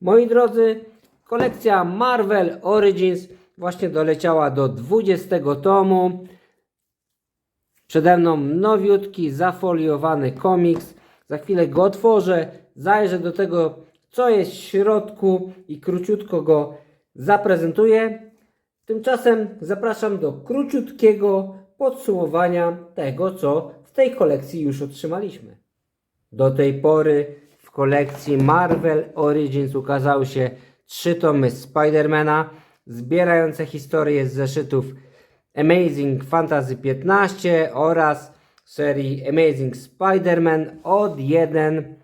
Moi drodzy, kolekcja Marvel Origins właśnie doleciała do 20 tomu. Przede mną nowiutki, zafoliowany komiks. Za chwilę go otworzę, zajrzę do tego, co jest w środku i króciutko go zaprezentuję. Tymczasem zapraszam do króciutkiego podsumowania tego, co w tej kolekcji już otrzymaliśmy. Do tej pory w kolekcji Marvel Origins ukazały się trzy tomy Spidermana, zbierające historie z zeszytów Amazing Fantasy 15 oraz serii Amazing Spider-Man od 1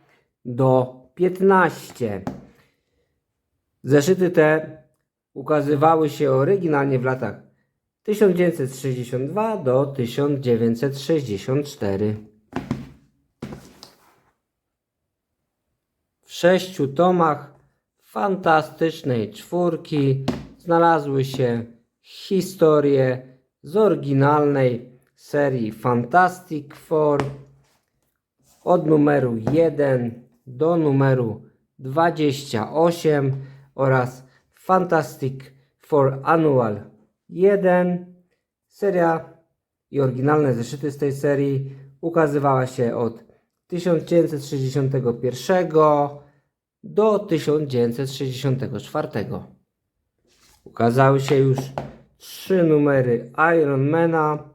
do 15. Zeszyty te ukazywały się oryginalnie w latach 1962 do 1964. sześciu tomach fantastycznej czwórki znalazły się historie z oryginalnej serii Fantastic Four od numeru 1 do numeru 28 oraz Fantastic Four Annual 1. Seria i oryginalne zeszyty z tej serii ukazywała się od 1961 do 1964. Ukazały się już trzy numery Ironmana.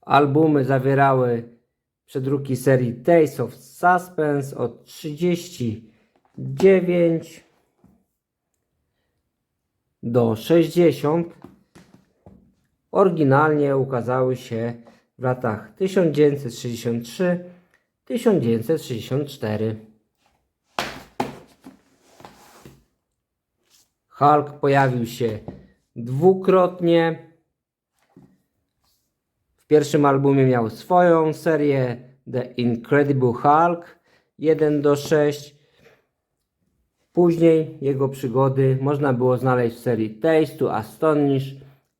Albumy zawierały przedruki serii Tales of Suspense od 39 do 60. Oryginalnie ukazały się w latach 1963-1964. Hulk pojawił się dwukrotnie. W pierwszym albumie miał swoją serię The Incredible Hulk 1 do 6. Później jego przygody można było znaleźć w serii Taste to Astonish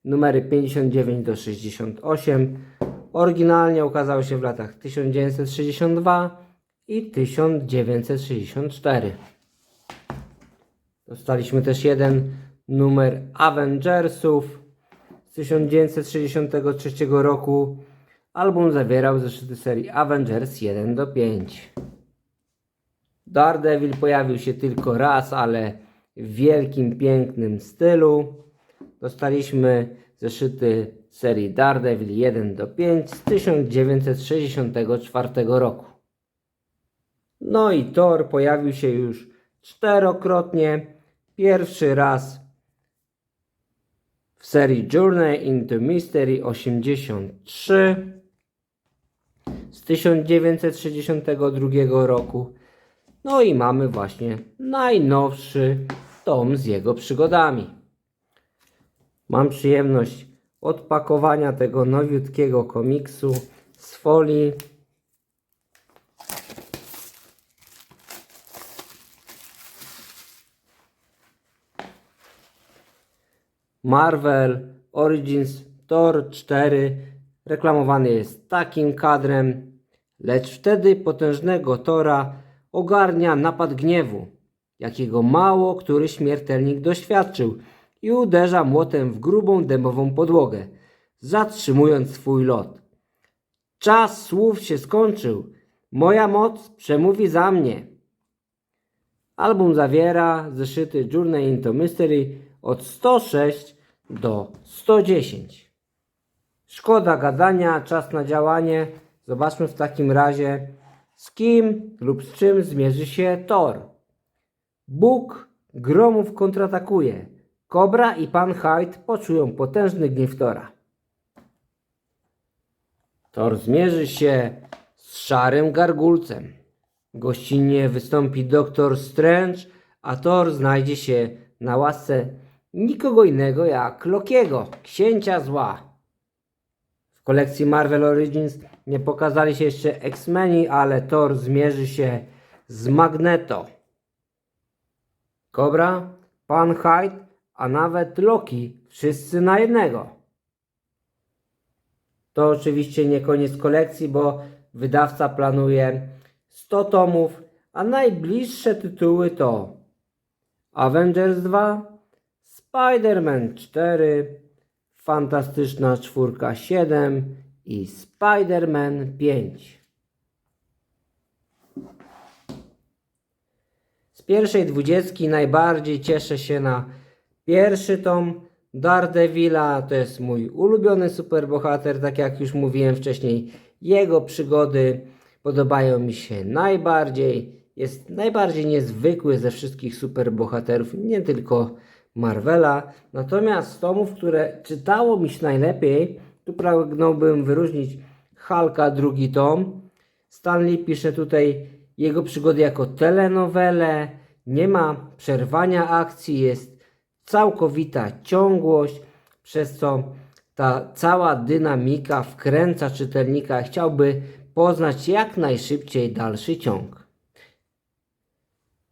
numery 59 do 68. Oryginalnie ukazały się w latach 1962 i 1964. Dostaliśmy też jeden numer Avengersów z 1963 roku. Album zawierał zeszyty serii Avengers 1 do 5. Daredevil pojawił się tylko raz, ale w wielkim, pięknym stylu. Dostaliśmy zeszyty serii Daredevil 1 do 5 z 1964 roku. No i Thor pojawił się już czterokrotnie. Pierwszy raz w serii Journey into Mystery 83 z 1962 roku. No i mamy właśnie najnowszy tom z jego przygodami. Mam przyjemność odpakowania tego nowiutkiego komiksu z folii. Marvel Origins Thor 4 reklamowany jest takim kadrem, lecz wtedy potężnego Tora ogarnia napad gniewu, jakiego mało który śmiertelnik doświadczył i uderza młotem w grubą dębową podłogę, zatrzymując swój lot. Czas słów się skończył. Moja moc przemówi za mnie. Album zawiera zeszyty Journey into Mystery od 106 do 110. Szkoda gadania, czas na działanie. Zobaczmy w takim razie, z kim lub z czym zmierzy się Thor. Bóg gromów kontratakuje. Kobra i pan Hyde poczują potężny gniew Tora. Thor zmierzy się z szarym gargulcem. Gościnnie wystąpi doktor Strange, a Thor znajdzie się na łasce nikogo innego jak Lokiego, księcia zła. W kolekcji Marvel Origins nie pokazali się jeszcze X-Meni, ale Thor zmierzy się z Magneto. Kobra, Pan Hyde, a nawet Loki, wszyscy na jednego. To oczywiście nie koniec kolekcji, bo wydawca planuje 100 tomów, a najbliższe tytuły to Avengers 2, Spider-Man 4, Fantastyczna Czwórka 7 i Spider-Man 5. Z pierwszej dwudziestki najbardziej cieszę się na pierwszy tom Daredevila. To jest mój ulubiony superbohater, tak jak już mówiłem wcześniej. Jego przygody podobają mi się najbardziej. Jest najbardziej niezwykły ze wszystkich superbohaterów, nie tylko Marvela. Natomiast z tomów, które czytało mi się najlepiej, tu pragnąłbym wyróżnić Hulka drugi tom. Stanley pisze tutaj jego przygody jako telenowele, nie ma przerwania akcji, jest całkowita ciągłość, przez co ta cała dynamika wkręca czytelnika, chciałby poznać jak najszybciej dalszy ciąg.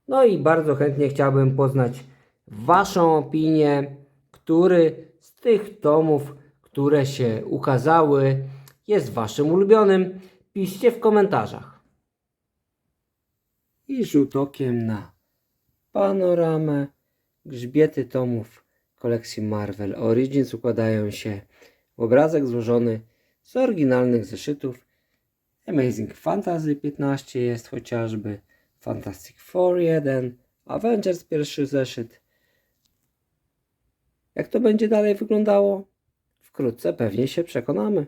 No i bardzo chętnie chciałbym poznać Waszą opinię, który z tych tomów, które się ukazały, jest Waszym ulubionym. Piszcie w komentarzach. I rzut okiem na panoramę. Grzbiety tomów kolekcji Marvel Origins układają się w obrazek złożony z oryginalnych zeszytów. Amazing Fantasy 15 jest chociażby, Fantastic Four 1, Avengers pierwszy zeszyt. Jak to będzie dalej wyglądało? Wkrótce pewnie się przekonamy.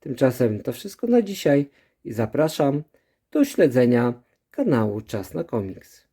Tymczasem to wszystko na dzisiaj i zapraszam do śledzenia kanału Czas na Komiks.